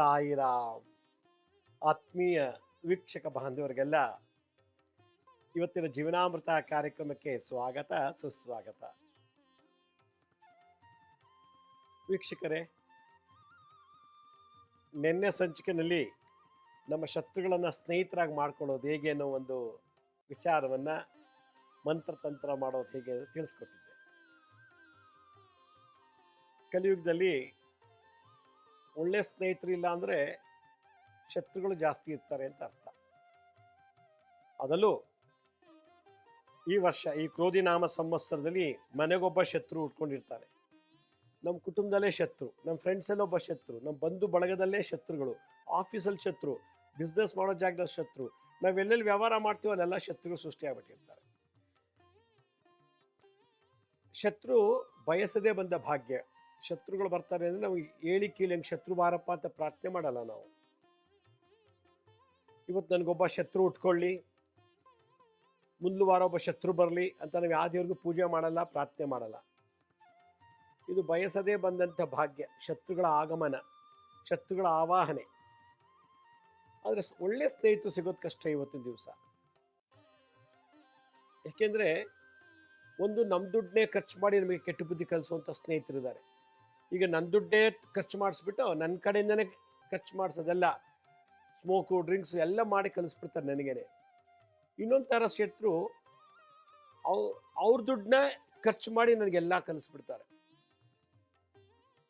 ಸಾಯಿರಾಮ್ ಆತ್ಮೀಯ ವೀಕ್ಷಕ ಬಾಂಧವರಿಗೆಲ್ಲ ಇವತ್ತಿನ ಜೀವನಾಮೃತ ಕಾರ್ಯಕ್ರಮಕ್ಕೆ ಸ್ವಾಗತ, ಸುಸ್ವಾಗತ. ವೀಕ್ಷಕರೇ, ನಿನ್ನೆ ಸಂಚಿಕೆಯಲ್ಲಿ ನಮ್ಮ ಶತ್ರುಗಳನ್ನು ಸ್ನೇಹಿತರಾಗಿ ಮಾಡ್ಕೊಳ್ಳೋದು ಹೇಗೆ ಅನ್ನೋ ಒಂದು ವಿಚಾರವನ್ನು ಮಂತ್ರತಂತ್ರ ಮಾಡೋದು ಹೇಗೆ ತಿಳಿಸ್ಕೊಟ್ಟಿದ್ದೆ. ಕಲಿಯುಗದಲ್ಲಿ ಒಳ್ಳೆ ಸ್ನೇಹಿತರು ಇಲ್ಲ ಅಂದರೆ ಶತ್ರುಗಳು ಜಾಸ್ತಿ ಇರ್ತಾರೆ ಅಂತ ಅರ್ಥ. ಅದಲ್ಲೂ ಈ ವರ್ಷ, ಈ ಕ್ರೋಧಿ ನಾಮ ಸಂವತ್ಸರದಲ್ಲಿ ಮನೆಗೊಬ್ಬ ಶತ್ರು ಉಟ್ಕೊಂಡಿರ್ತಾರೆ. ನಮ್ಮ ಕುಟುಂಬದಲ್ಲೇ ಶತ್ರು ನಮ್ಮ ಫ್ರೆಂಡ್ಸಲ್ಲಿ ಒಬ್ಬ ಶತ್ರು ನಮ್ಮ ಬಂಧು ಬಳಗದಲ್ಲೇ ಶತ್ರುಗಳು, ಆಫೀಸಲ್ಲಿ ಶತ್ರು, ಬಿಸ್ನೆಸ್ ಮಾಡೋ ಜಾಗದಲ್ಲಿ ಶತ್ರು, ನಾವು ಎಲ್ಲೆಲ್ಲಿ ವ್ಯವಹಾರ ಮಾಡ್ತೀವೋ ಅಲ್ಲೆಲ್ಲ ಶತ್ರುಗಳು ಸೃಷ್ಟಿಯಾಗ್ಬಿಟ್ಟಿರ್ತಾರೆ ಶತ್ರು ಬಯಸದೇ ಬಂದ ಭಾಗ್ಯ. ಶತ್ರುಗಳು ಬರ್ತಾರೆ ಅಂದರೆ ನಾವು ಏಳಿ ಕೀಳಿ ಹಂಗೆ ಶತ್ರು ಬಾರಪ್ಪ ಅಂತ ಪ್ರಾರ್ಥನೆ ಮಾಡಲ್ಲ ನಾವು. ಇವತ್ತು ನನಗೊಬ್ಬ ಶತ್ರು ಉಟ್ಕೊಳ್ಳಿ. ಮುಂದ್ಲು ವಾರ ಒಬ್ಬ ಶತ್ರು ಬರಲಿ ಅಂತ ನಾವು ಯಾವ ದೇವ್ರಿಗೂ ಪೂಜೆ ಮಾಡಲ್ಲ, ಪ್ರಾರ್ಥನೆ ಮಾಡಲ್ಲ. ಇದು ಬಯಸದೇ ಬಂದಂಥ ಭಾಗ್ಯ, ಶತ್ರುಗಳ ಆಗಮನ, ಶತ್ರುಗಳ ಆವಾಹನೆ. ಆದರೆ ಒಳ್ಳೆ ಸ್ನೇಹಿತರು ಸಿಗೋದು ಕಷ್ಟ ಇವತ್ತಿನ ದಿವಸ. ಯಾಕೆಂದ್ರೆ ಒಂದು ನಮ್ಮ ದುಡ್ಡನ್ನೇ ಖರ್ಚು ಮಾಡಿ ನಮಗೆ ಕೆಟ್ಟ ಬುದ್ಧಿ ಕಲಿಸುವಂಥ ಸ್ನೇಹಿತರಿದ್ದಾರೆ. ಈಗ ನನ್ನ ದುಡ್ಡೇ ಖರ್ಚು ಮಾಡಿಸ್ಬಿಟ್ಟು ನನ್ನ ಕಡೆಯಿಂದನೇ ಖರ್ಚು ಮಾಡಿಸೋದೆಲ್ಲ ಸ್ಮೋಕು ಡ್ರಿಂಕ್ಸು ಎಲ್ಲ ಮಾಡಿ ಕಲಿಸ್ಬಿಡ್ತಾರೆ ನನಗೇನೆ. ಇನ್ನೊಂದು ಥರ ಶತ್ರು ಅವ್, ಅವ್ರ ದುಡ್ಡನ್ನ ಖರ್ಚು ಮಾಡಿ ನನಗೆಲ್ಲ ಕಲಿಸ್ಬಿಡ್ತಾರೆ.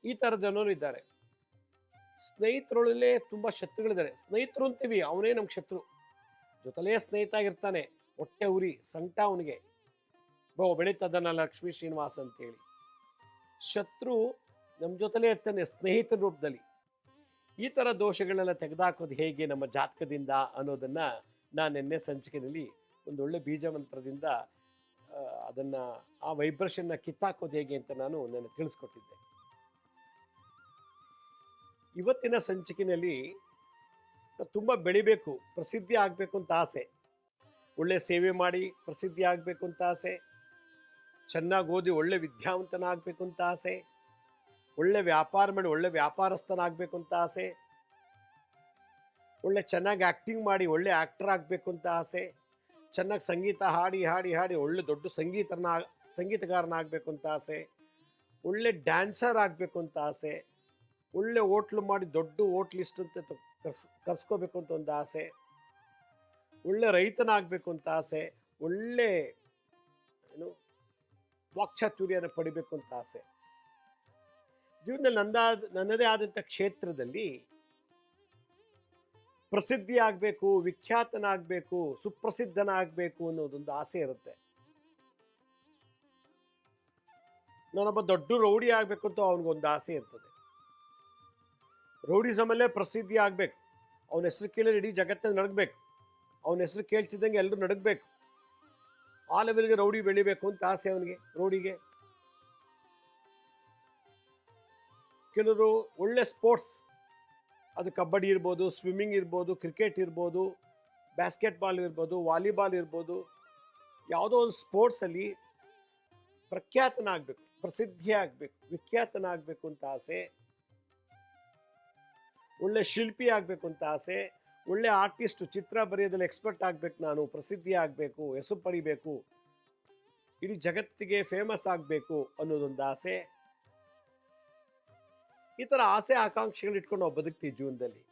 ಈ ಥರ ಜನರು ಇದ್ದಾರೆ. ಸ್ನೇಹಿತರೊಳಲ್ಲೇ ತುಂಬ ಶತ್ರುಗಳಿದ್ದಾರೆ. ಸ್ನೇಹಿತರು ಅಂತೀವಿ, ಅವನೇ ನಮ್ಮ ಶತ್ರು. ಜೊತೆಲೇ ಸ್ನೇಹಿತ ಆಗಿರ್ತಾನೆ, ಹೊಟ್ಟೆ ಉರಿ, ಸಂಕಟ ಅವನಿಗೆ. ಬೋ ಬೆಳೀತದನ ಲಕ್ಷ್ಮೀ ಶ್ರೀನಿವಾಸ್ ಅಂತೇಳಿ. ಶತ್ರು ನಮ್ಮ ಜೊತೆಲೇ ಇರ್ತಾನೆ ಸ್ನೇಹಿತ ರೂಪದಲ್ಲಿ. ಈ ಥರ ದೋಷಗಳೆಲ್ಲ ತೆಗೆದಾಕೋದು ಹೇಗೆ ನಮ್ಮ ಜಾತಕದಿಂದ ಅನ್ನೋದನ್ನು ನಾನು ನಿನ್ನೆ ಸಂಚಿಕೆಯಲ್ಲಿ ಒಂದೊಳ್ಳೆ ಬೀಜ ಮಂತ್ರದಿಂದ ಅದನ್ನು, ಆ ವೈಬ್ರೇಷನ್ನ ಕಿತ್ತಾಕೋದು ಹೇಗೆ ಅಂತ ನಾನು ನನ್ನ ತಿಳಿಸ್ಕೊಟ್ಟಿದ್ದೆ. ಇವತ್ತಿನ ಸಂಚಿಕೆಯಲ್ಲಿ ತುಂಬ ಬೆಳಿಬೇಕು, ಪ್ರಸಿದ್ಧಿ ಆಗಬೇಕು ಅಂತ ಆಸೆ. ಒಳ್ಳೆ ಸೇವೆ ಮಾಡಿ ಪ್ರಸಿದ್ಧಿ ಆಗಬೇಕು ಅಂತ ಆಸೆ. ಚೆನ್ನಾಗಿ ಓದಿ ಒಳ್ಳೆ ವಿದ್ಯಾವಂತನ ಆಗಬೇಕು ಅಂತ ಆಸೆ. ಒಳ್ಳೆ ವ್ಯಾಪಾರ ಮಾಡಿ ಒಳ್ಳೆ ವ್ಯಾಪಾರಸ್ಥನಾಗಬೇಕು ಅಂತ ಆಸೆ. ಒಳ್ಳೆ ಚೆನ್ನಾಗಿ ಆ್ಯಕ್ಟಿಂಗ್ ಮಾಡಿ ಒಳ್ಳೆ ಆ್ಯಕ್ಟರ್ ಆಗಬೇಕು ಅಂತ ಆಸೆ. ಚೆನ್ನಾಗಿ ಸಂಗೀತ ಹಾಡಿ ಹಾಡಿ ಹಾಡಿ ಒಳ್ಳೆ ದೊಡ್ಡ ಸಂಗೀತನ, ಸಂಗೀತಗಾರನಾಗಬೇಕು ಅಂತ ಆಸೆ. ಒಳ್ಳೆ ಡ್ಯಾನ್ಸರ್ ಆಗಬೇಕು ಅಂತ ಆಸೆ. ಒಳ್ಳೆ ಹೋಟ್ಲು ಮಾಡಿ ದೊಡ್ಡ ಹೋಟ್ಲಿಸ್ಟ್ ಅಂತ ಕರ್ಸ್, ಕರ್ಸ್ಕೋಬೇಕು ಅಂತ ಒಂದು ಆಸೆ. ಒಳ್ಳೆ ರೈತನಾಗಬೇಕು ಅಂತ ಆಸೆ. ಒಳ್ಳೆ ಏನು, ವಾಕ್ಚಾತುರ್ಯನ ಪಡಿಬೇಕು ಅಂತ ಆಸೆ. ಜೀವನದಲ್ಲಿ ನಂದಾದ, ನನ್ನದೇ ಆದಂಥ ಕ್ಷೇತ್ರದಲ್ಲಿ ಪ್ರಸಿದ್ಧಿಯಾಗಬೇಕು, ವಿಖ್ಯಾತನಾಗಬೇಕು, ಸುಪ್ರಸಿದ್ಧನಾಗಬೇಕು ಅನ್ನೋದೊಂದು ಆಸೆ ಇರುತ್ತೆ. ನಾನೊಬ್ಬ ದೊಡ್ಡ ರೌಡಿ ಆಗಬೇಕು ಅಂತ ಅವನಿಗೊಂದು ಆಸೆ ಇರ್ತದೆ. ರೌಡಿಸಮಲ್ಲೇ ಪ್ರಸಿದ್ಧಿ ಆಗಬೇಕು. ಅವನ ಹೆಸರು ಕೇಳಿದ್ರೆ ಇಡೀ ಜಗತ್ತಲ್ಲಿ ನಡಗಬೇಕು. ಅವನ ಹೆಸರು ಕೇಳ್ತಿದ್ದಂಗೆ ಎಲ್ಲರೂ ನಡಗಬೇಕು. ಆ ಲೆವೆಲ್ಗೆ ರೌಡಿ ಬೆಳಿಬೇಕು ಅಂತ ಆಸೆ ಅವನಿಗೆ, ರೌಡಿಗೆ. ಕೆಲವರು ಒಳ್ಳೆ ಸ್ಪೋರ್ಟ್ಸ್, ಅದು ಕಬಡ್ಡಿ ಇರ್ಬೋದು, ಸ್ವಿಮ್ಮಿಂಗ್ ಇರ್ಬೋದು, ಕ್ರಿಕೆಟ್ ಇರ್ಬೋದು ಬ್ಯಾಸ್ಕೆಟ್ಬಾಲ್ ಇರ್ಬೋದು, ವಾಲಿಬಾಲ್ ಇರ್ಬೋದು, ಯಾವುದೋ ಒಂದು ಸ್ಪೋರ್ಟ್ಸಲ್ಲಿ ಪ್ರಖ್ಯಾತನಾಗಬೇಕು, ಪ್ರಸಿದ್ಧಿ ಆಗಬೇಕು, ವಿಖ್ಯಾತನಾಗಬೇಕು ಅಂತ ಆಸೆ, ಒಳ್ಳೆ ಶಿಲ್ಪಿ ಆಗಬೇಕು ಅಂತ ಆಸೆ, ಒಳ್ಳೆ ಆರ್ಟಿಸ್ಟು ಚಿತ್ರ ಬರೆಯೋದ್ರಲ್ಲಿ ಎಕ್ಸ್ಪರ್ಟ್ ಆಗಬೇಕು ನಾನು, ಪ್ರಸಿದ್ಧಿ ಆಗಬೇಕು, ಹೆಸರು ಪಡಿಬೇಕು, ಇಡೀ ಜಗತ್ತಿಗೆ ಫೇಮಸ್ ಆಗಬೇಕು ಅನ್ನೋದೊಂದು ಆಸೆ. ಈ ಥರ ಆಸೆ ಆಕಾಂಕ್ಷೆಗಳು ಇಟ್ಕೊಂಡು ನಾವು ಬದುಕ್ತೀವಿ ಜೀವನದಲ್ಲಿ.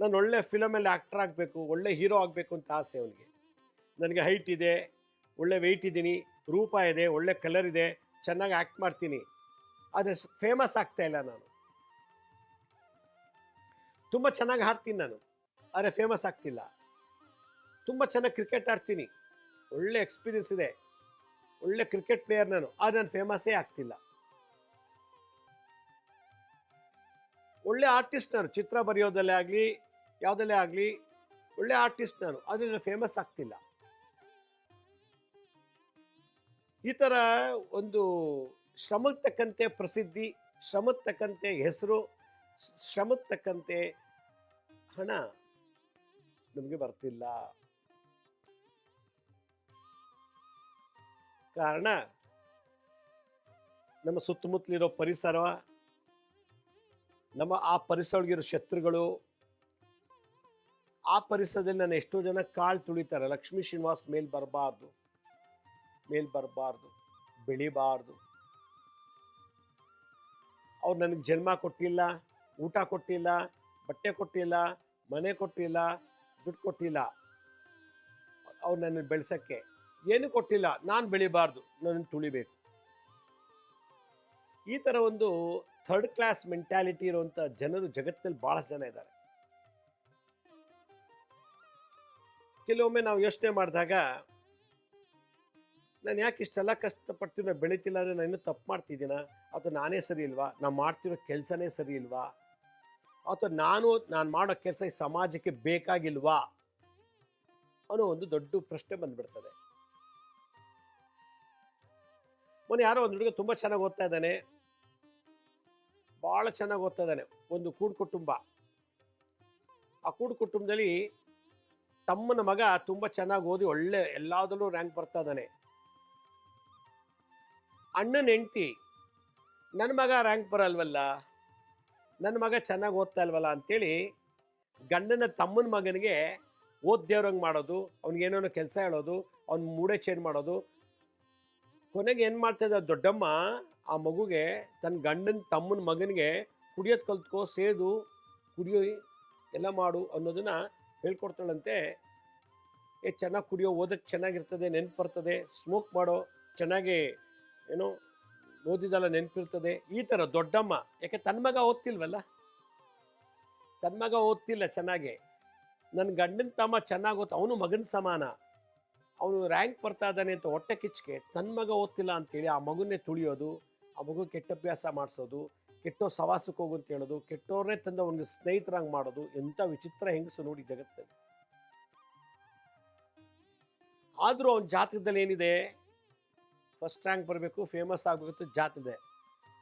ನಾನು ಒಳ್ಳೆ ಫಿಲಮಲ್ಲಿ ಆ್ಯಕ್ಟರ್ ಆಗಬೇಕು, ಒಳ್ಳೆ ಹೀರೋ ಆಗಬೇಕು ಅಂತ ಆಸೆ ಅವನಿಗೆ. ನನಗೆ ಹೈಟ್ ಇದೆ, ಒಳ್ಳೆ ವೆಯ್ಟ್ ಇದ್ದೀನಿ, ರೂಪ ಇದೆ, ಒಳ್ಳೆ ಕಲರ್ ಇದೆ, ಚೆನ್ನಾಗಿ ಆ್ಯಕ್ಟ್ ಮಾಡ್ತೀನಿ. ಆದರೆ ಫೇಮಸ್ ಆಗ್ತಾ ಇಲ್ಲ ನಾನು. ತುಂಬ ಚೆನ್ನಾಗಿ ಹಾಡ್ತೀನಿ ನಾನು, ಆದರೆ ಫೇಮಸ್ ಆಗ್ತಿಲ್ಲ. ತುಂಬ ಚೆನ್ನಾಗಿ ಕ್ರಿಕೆಟ್ ಆಡ್ತೀನಿ, ಒಳ್ಳೆ ಎಕ್ಸ್ಪೀರಿಯನ್ಸ್ ಇದೆ, ಒಳ್ಳೆ ಕ್ರಿಕೆಟ್ ಪ್ಲೇಯರ್ ನಾನು, ಆದರೆ ನಾನು ಫೇಮಸ್ಸೇ ಆಗ್ತಿಲ್ಲ. ಒಳ್ಳೆ ಆರ್ಟಿಸ್ಟ್ ನಾನು ಚಿತ್ರ ಬರೆಯೋದಲ್ಲೇ ಆಗಲಿ, ಯಾವುದಲ್ಲೇ ಆಗಲಿ, ಒಳ್ಳೆ ಆರ್ಟಿಸ್ಟ್ ನಾನು ಆದರೆ ನಾನು ಫೇಮಸ್ ಆಗ್ತಿಲ್ಲ. ಈ ಥರ ಒಂದು ಶ್ರಮಕ್ಕೆ ತಕ್ಕಂತೆ ಪ್ರಸಿದ್ಧಿ ಶ್ರಮಕ್ಕೆ ತಕ್ಕಂತೆ ಹೆಸರು ಶ್ರಮಕ್ಕೆ ತಕ್ಕಂತೆ ಹಣ ನಮಗೆ ಬರ್ತಿಲ್ಲ. ಕಾರಣ, ನಮ್ಮ ಸುತ್ತಮುತ್ತಲಿರೋ ಪರಿಸರ ನಮ್ಮ ಆ ಪರಿಸರದೊಳಗಿರೋ ಶತ್ರುಗಳು, ಆ ಪರಿಸರದಲ್ಲಿ ನಾನು ಎಷ್ಟೋ ಜನ ಕಾಳು ತುಳಿತಾರೆ. ಲಕ್ಷ್ಮೀ ಶ್ರೀನಿವಾಸ್ ಮೇಲ್ ಬರಬಾರ್ದು ಮೇಲ್ ಬರಬಾರ್ದು, ಬೆಳಿಬಾರ್ದು. ಅವ್ರು ನನಗೆ ಜನ್ಮ ಕೊಟ್ಟಿಲ್ಲ, ಊಟ ಕೊಟ್ಟಿಲ್ಲ, ಬಟ್ಟೆ ಕೊಟ್ಟಿಲ್ಲ, ಮನೆ ಕೊಟ್ಟಿಲ್ಲ, ದುಡ್ಡು ಕೊಟ್ಟಿಲ್ಲ. ಅವ್ರು ನನ್ನ ಬೆಳೆಸಕ್ಕೆ ಏನು ಕೊಟ್ಟಿಲ್ಲ. ನಾನು ಬೆಳಿಬಾರ್ದು ನನ್ನ ತುಳಿಬೇಕು. ಈ ಥರ ಒಂದು ಥರ್ಡ್ ಕ್ಲಾಸ್ ಮೆಂಟ್ಯಾಲಿಟಿ ಇರುವಂಥ ಜನರು ಜಗತ್ತಲ್ಲಿ ಭಾಳಷ್ಟು ಜನ ಇದ್ದಾರೆ. ಕೆಲವೊಮ್ಮೆ ನಾವು ಯೋಚನೆ ಮಾಡಿದಾಗ, ನಾನು ಯಾಕೆ ಇಷ್ಟೆಲ್ಲ ಕಷ್ಟಪಡ್ತೀನೋ ಬೆಳಿತಿಲ್ಲ ಅಂದರೆ ನಾನು ಇನ್ನೂ ತಪ್ಪು ಮಾಡ್ತಿದ್ದೀನ? ಅಥವಾ ನಾನೇ ಸರಿ ಇಲ್ವಾ? ನಾನು ಮಾಡ್ತಿರೋ ಕೆಲಸನೇ ಸರಿ ಇಲ್ವಾ? ಅಥವಾ ನಾನು ನಾನು ಮಾಡೋ ಕೆಲಸ ಈ ಸಮಾಜಕ್ಕೆ ಬೇಕಾಗಿಲ್ವಾ? ಅನ್ನೋ ಒಂದು ದೊಡ್ಡ ಪ್ರಶ್ನೆ ಬಂದ್ಬಿಡ್ತದೆ. ಮೊನ್ನೆ ಯಾರೋ ಒಂದು ಹುಡುಗ ತುಂಬ ಚೆನ್ನಾಗಿ ಓದ್ತಾ ಇದ್ದಾನೆ. ಭಾಳ ಚೆನ್ನಾಗಿ ಓದ್ತಾ ಒಂದು ಕೂಡು ಕುಟುಂಬ. ಆ ಕೂಡು ಕುಟುಂಬದಲ್ಲಿ ತಮ್ಮನ ಮಗ ತುಂಬ ಚೆನ್ನಾಗಿ ಓದಿ ಒಳ್ಳೆ ಎಲ್ಲದರಲ್ಲೂ ರ್ಯಾಂಕ್ ಬರ್ತಾ ಇದ್ದಾನೆ. ಅಣ್ಣನ ಹೆಂಡ್ತಿ ನನ್ನ ಮಗ ರ್ಯಾಂಕ್ ಬರಲ್ವಲ್ಲ? ನನ್ನ ಮಗ ಚೆನ್ನಾಗಿ ಓದ್ತಾ ಇಲ್ವಲ್ಲ? ಅಂತೇಳಿ ಗಂಡನ ತಮ್ಮನ ಮಗನಿಗೆ ಓದ್ದೇವ್ರಂಗೆ ಮಾಡೋದು ಅವ್ನಿಗೇನೋ ಕೆಲಸ ಹೇಳೋದು, ಅವ್ನ ಮೂಡೆ ಚೇಂಜ್ ಮಾಡೋದು. ಕೊನೆಗೆ ಏನು ಮಾಡ್ತಾ ಇದ್ದ ದೊಡ್ಡಮ್ಮ ಆ ಮಗುಗೆ ತನ್ನ ಗಂಡನ, ತಮ್ಮನ ಮಗನಿಗೆ ಕುಡಿಯೋದು ಕಲ್ತ್ಕೋ, ಸೇದು, ಕುಡಿಯೋ ಎಲ್ಲ ಮಾಡು ಅನ್ನೋದನ್ನು ಹೇಳ್ಕೊಡ್ತಾಳಂತೆ. ಏ ಚೆನ್ನಾಗಿ ಕುಡಿಯೋ ಓದಕ್ಕೆ ಚೆನ್ನಾಗಿರ್ತದೆ ನೆನ್ಪು ಬರ್ತದೆ ಸ್ಮೋಕ್ ಮಾಡೋ, ಚೆನ್ನಾಗಿ ಏನೋ ಓದಿದಲ್ಲ ನೆನಪಿರ್ತದೆ. ಈ ಥರ ದೊಡ್ಡಮ್ಮ, ಯಾಕೆ ತನ್ನ ಮಗ ಓದ್ತಿಲ್ವಲ್ಲ? ತನ್ನ ಮಗ ಓದ್ತಿಲ್ಲ ಚೆನ್ನಾಗಿ. ನನ್ನ ಗಂಡನ ತಮ್ಮ ಚೆನ್ನಾಗಿ ಓದ್ತ, ಅವನು ಮಗನ ಸಮಾನ. ಅವನು ರ್ಯಾಂಕ್ ಬರ್ತಾ ಇದ್ದಾನೆ ಅಂತ ಹೊಟ್ಟೆ ಕಿಚ್ಚಿಗೆ ತನ್ನ ಮಗ ಓದ್ತಿಲ್ಲ ಅಂತೇಳಿ ಆ ಮಗುನ್ನೇ ತುಳಿಯೋದು ಆ ಮಗು ಕೆಟ್ಟ ಅಭ್ಯಾಸ ಮಾಡಿಸೋದು, ಕೆಟ್ಟೋ ಸವಾಸಕ್ಕೆ ಹೋಗು ಅಂತ ಹೇಳೋದು ಕೆಟ್ಟವ್ರನ್ನೇ ತಂದು ಅವನಿಗೆ ಸ್ನೇಹಿತರಂಗೆ ಮಾಡೋದು, ಎಂಥ ವಿಚಿತ್ರ ಹೆಂಗಸು ನೋಡಿ ಜಗತ್ತಲ್ಲಿ. ಆದರೂ ಅವನ ಜಾತಕದಲ್ಲಿ ಏನಿದೆ? ಫಸ್ಟ್ ರ್ಯಾಂಕ್ ಬರಬೇಕು, ಫೇಮಸ್ ಆಗಬೇಕು ಜಾತಿದೆ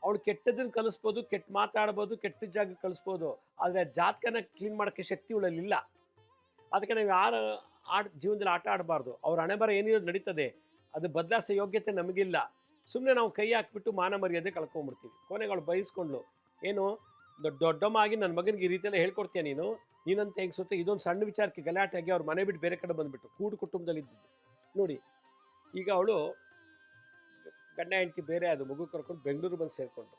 ಅವಳು ಕೆಟ್ಟದನ್ನು ಕಲಿಸ್ಬೋದು, ಕೆಟ್ಟ ಮಾತಾಡ್ಬೋದು, ಕೆಟ್ಟ ಜಾಗ ಕಲಿಸ್ಬೋದು, ಆದರೆ ಜಾತಕನ ಕ್ಲೀನ್ ಮಾಡೋಕ್ಕೆ ಶಕ್ತಿ ಉಳಲಿಲ್ಲ ಅದಕ್ಕೆ ನಾವು ಯಾರು ಆಟ ಜೀವನದಲ್ಲಿ ಆಟ ಆಡಬಾರ್ದು. ಅವ್ರ ಹಣೆ ಬರ ಏನಿರೋದು ನಡೀತದೆ, ಅದು ಬದಲಾಯಿಸೋ ಯೋಗ್ಯತೆ ನಮಗಿಲ್ಲ. ಸುಮ್ಮನೆ ನಾವು ಕೈ ಹಾಕ್ಬಿಟ್ಟು ಮಾನ ಮರ್ಯಾದೆ ಕಳ್ಕೊಂಡ್ಬಿಡ್ತೀವಿ ಕೊನೆಗಳು ಬಯಸ್ಕೊಂಡ್ಲು, ಏನು, ದೊಡ್ಡ ದೊಡ್ಡಮ್ಮ ಆಗಿ ನನ್ನ ಮಗನಿಗೆ ಈ ರೀತಿಯೆಲ್ಲ ಹೇಳ್ಕೊಡ್ತೀಯ ನೀನು? ನೀನಂತ ಹೆಂಗೆ ಸುತ್ತ ಇದೊಂದು ಸಣ್ಣ ವಿಚಾರಕ್ಕೆ ಗಲಾಟೆ ಆಗಿ ಅವ್ರ ಮನೆ ಬಿಟ್ಟು ಬೇರೆ ಕಡೆ ಬಂದುಬಿಟ್ಟು ಕೂಡು ಕುಟುಂಬದಲ್ಲಿ ಇದ್ದಿದ್ದು. ನೋಡಿ, ಈಗ ಅವಳು ಗಂಡ ಹೆಂಡತಿ ಬೇರೆ ಅದು ಮಗು ಕರ್ಕೊಂಡು ಬೆಂಗಳೂರು ಬಂದು ಸೇರಿಕೊಂಡು